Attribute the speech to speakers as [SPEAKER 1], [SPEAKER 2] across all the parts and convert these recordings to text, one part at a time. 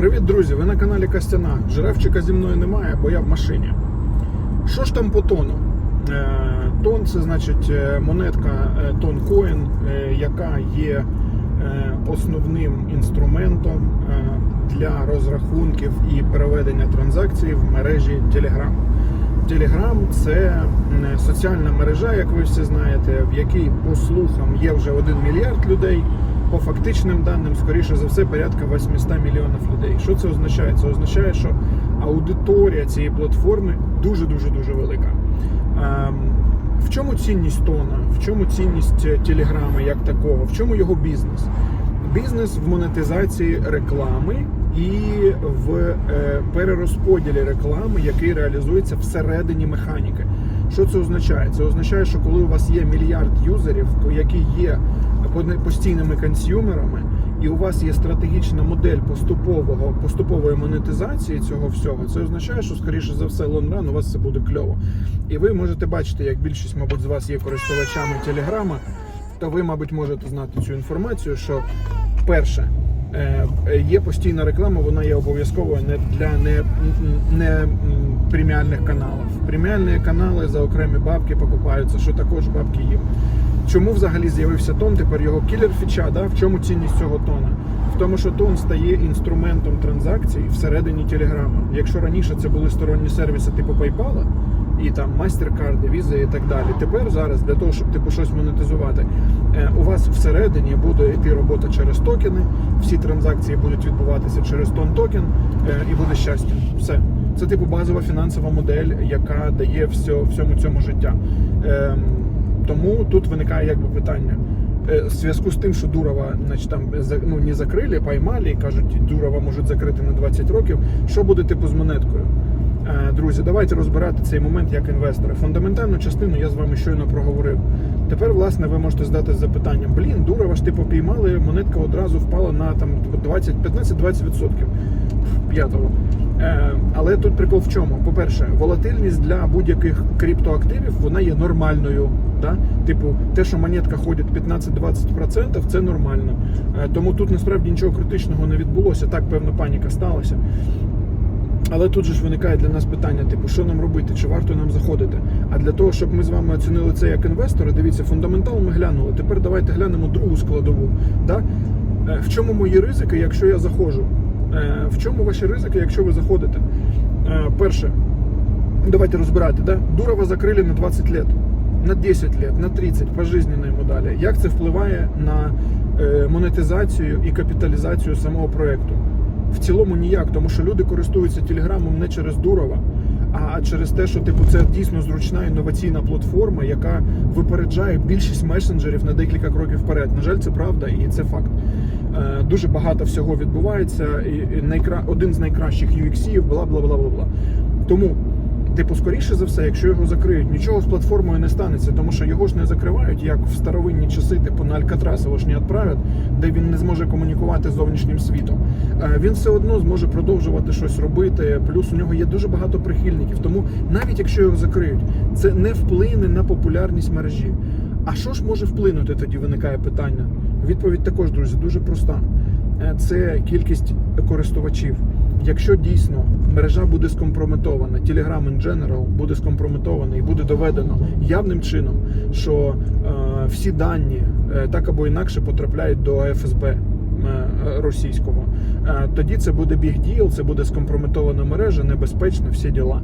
[SPEAKER 1] Привіт, друзі! Ви на каналі Костяна. Жеревчика зі мною немає, бо я в машині. Що ж там по тону? Е, Тон це значить е, монетка е, Тон Коін, е, яка є основним інструментом для розрахунків і переведення транзакцій в мережі Telegram. Telegram – це соціальна мережа, як ви всі знаєте, в якій по слухам є вже 1 мільярд людей. По фактичним даним, скоріше за все, порядка 800 мільйонів людей. Що це означає? Це означає, що аудиторія цієї платформи дуже дуже дуже велика. Ем, В чому цінність тона? В чому цінність е, Телеграми як такого? В чому його бізнес? Бізнес в монетизації реклами і в е, перерозподілі реклами, який реалізується всередині механіки. Що це означає? Це означає, що коли у вас є мільярд юзерів, які є постійними консюмерами, і у вас є стратегічна модель поступового поступової монетизації цього всього, це означає, що скоріше за все лонгран у вас все буде кльово. І ви можете бачити, як більшість, мабуть, з вас є користувачами Телеграма, то ви, мабуть, можете знати цю інформацію, що перше. е, Є постійна реклама, вона є обов'язковою не для не, не преміальних каналів. Преміальні канали за окремі бабки покупаються, що також бабки їм. Чому взагалі з'явився тон? Тепер його кілер фіча, да? в чому цінність цього тона? В тому, що тон стає інструментом транзакцій всередині Телеграма. Якщо раніше це були сторонні сервіси типу PayPal, і там MasterCard, Visa і так далі. Тепер зараз для того, щоб типу щось монетизувати, е, у вас всередині буде йти робота через токени. Всі транзакції будуть відбуватися через тон токен, е, і буде щастя. Все. Це типу базова фінансова модель, яка дає всьому цьому життя. Тому тут виникає якби питання. Е, В зв'язку з тим, що Дурова значить, там, ну, не закрили, поймали кажуть, Дурова можуть закрити на 20 років. Що буде типу з монеткою? Е, Друзі, давайте розбирати цей момент як інвестори. Фундаментальну частину я з вами щойно проговорив. Тепер, власне, ви можете здати запитання: блін, Дурова ж типу піймали, монетка одразу впала на там 20, 15-20% п'ятого. Е, але тут прикол в чому? По-перше, волатильність для будь-яких криптоактивів вона є нормальною. Да? Типу, те, що монетка ходить 15-20%, це нормально. Е, тому тут насправді нічого критичного не відбулося. Так, певна паніка сталася. Але тут же ж виникає для нас питання: типу, що нам робити, чи варто нам заходити? А для того, щоб ми з вами оцінили це як інвестори, дивіться, фундаментал ми глянули. Тепер давайте глянемо другу складову. Да? Е, В чому мої ризики, якщо я заходжу? Е, В чому ваші ризики, якщо ви заходите? Перше, давайте розбирати, да? Дурова закрили на 20 лет, на 10 лет, на 30, пожизненно йому далі. Як це впливає на е, монетизацію і капіталізацію самого проєкту? В цілому ніяк, тому що люди користуються телеграмом не через Дурова, а через те, що типу це дійсно зручна інноваційна платформа, яка випереджає більшість месенджерів на декілька кроків вперед. На жаль, це правда і це факт. Е, Дуже багато всього відбувається, і найкра... один з найкращих UX-ів, бла бла бла бла бла. Тому. Типу, скоріше за все, якщо його закриють, нічого з платформою не станеться, тому що його ж не закривають, як в старовинні часи, типу на Алькатрас його ж не відправлять, де він не зможе комунікувати з зовнішнім світом. Е, Він все одно зможе продовжувати щось робити. Плюс у нього є дуже багато прихильників. Тому навіть якщо його закриють, це не вплине на популярність мережі. А що ж може вплинути? Тоді виникає питання. Відповідь також, друзі, дуже проста. Е, Це кількість користувачів. Якщо дійсно мережа буде скомпрометована, Telegram in general буде скомпрометована і буде доведено явним чином, що е, всі дані е, так або інакше потрапляють до ФСБ російського, е, тоді це буде big deal, це буде скомпрометована мережа, небезпечна, всі діла.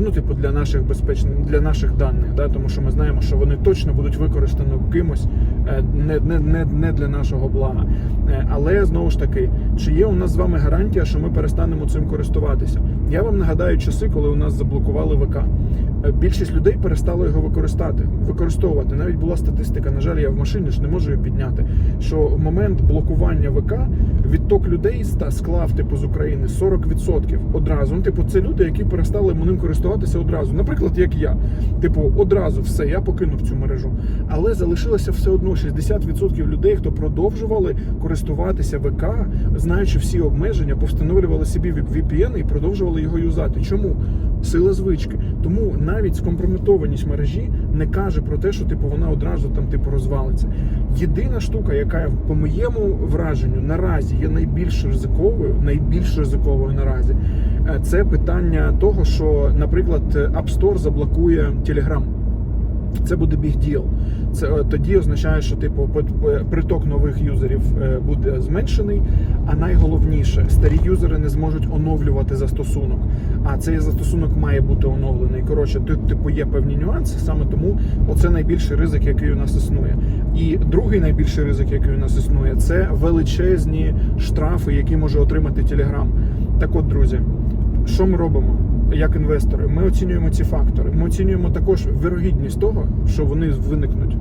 [SPEAKER 1] Ну, типу, для наших безпечних для наших даних, да, тому що ми знаємо, що вони точно будуть використані кимось е, не, не, не, не для нашого блага. Е, Але знову ж таки, чи є у нас з вами гарантія, що ми перестанемо цим користуватися? Я вам нагадаю часи, коли у нас заблокували ВК. Більшість людей перестало його використати, використовувати. Навіть була статистика. На жаль, я в машині ж не можу її підняти. Що в момент блокування ВК відток людей склав типу з України 40% одразу. Ну, типу, це люди, які перестали ним користуватися одразу. Наприклад, як я. Типу, одразу все, я покинув цю мережу. Але залишилося все одно 60% людей, хто продовжували користуватися ВК, знаючи всі обмеження, повстановлювали собі VPN і продовжували його юзати. Чому? Сила звички. Тому навіть скомпрометованість мережі не каже про те, що типу вона одразу там типу розвалиться. Єдина штука, яка по моєму враженню наразі є найбільш ризиковою, найбільш ризиковою наразі, е, це питання того, що, наприклад, App Store заблокує Telegram. Це буде big deal. Це е, тоді означає, що типу по- приток нових юзерів е, буде зменшений. А найголовніше, старі юзери не зможуть оновлювати застосунок. А цей застосунок має бути оновлений. Коротше, тут типу є певні нюанси. Саме тому оце найбільший ризик, який у нас існує. І другий найбільший ризик, який у нас існує, це величезні штрафи, які може отримати Telegram. Так от, друзі, що ми робимо? Як інвестори, ми оцінюємо ці фактори. Ми оцінюємо також вирогідність того, що вони виникнуть.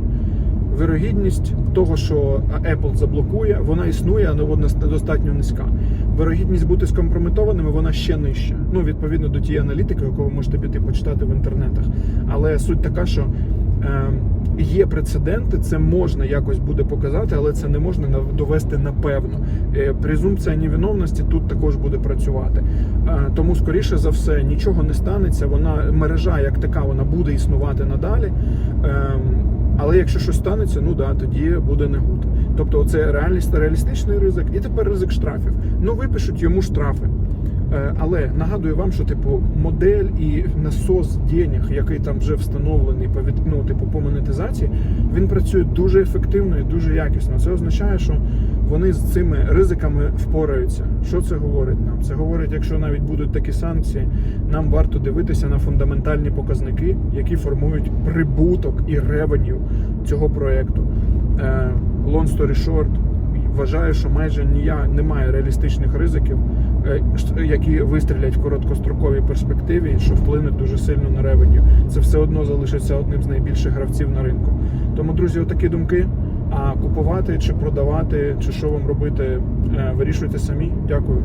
[SPEAKER 1] Вирогідність того, що Apple заблокує, вона існує, але вона достатньо низька. Вирогідність бути скомпрометованими, вона ще нижча. Ну, відповідно до тієї аналітики, яку ви можете піти почитати в інтернетах. Але суть така, що є прецеденти, це можна якось буде показати, але це не можна довести напевно. Е, презумпція невиновності тут також буде працювати. Е, тому, скоріше за все, нічого не станеться. Вона мережа як така, вона буде існувати надалі. Ем, але якщо щось станеться, ну да, тоді буде не гуд. Тобто, це реальність, реалістичний ризик, і тепер ризик штрафів. Ну випишуть йому штрафи. Е, Але нагадую вам, що типу модель і насос денег, який там вже встановлений по від, ну, типу, по монетизації, він працює дуже ефективно і дуже якісно. Це означає, що вони з цими ризиками впораються. Що це говорить нам? Це говорить, якщо навіть будуть такі санкції, нам варто дивитися на фундаментальні показники, які формують прибуток і ревеню цього проекту. Е, Long story short, вважаю, що майже ніяк немає реалістичних ризиків, які вистрілять в короткостроковій перспективі, що вплинуть дуже сильно на ревеню. Це все одно залишиться одним з найбільших гравців на ринку. Тому, друзі, отакі думки. А купувати чи продавати, чи що вам робити, е, вирішуйте самі. Дякую.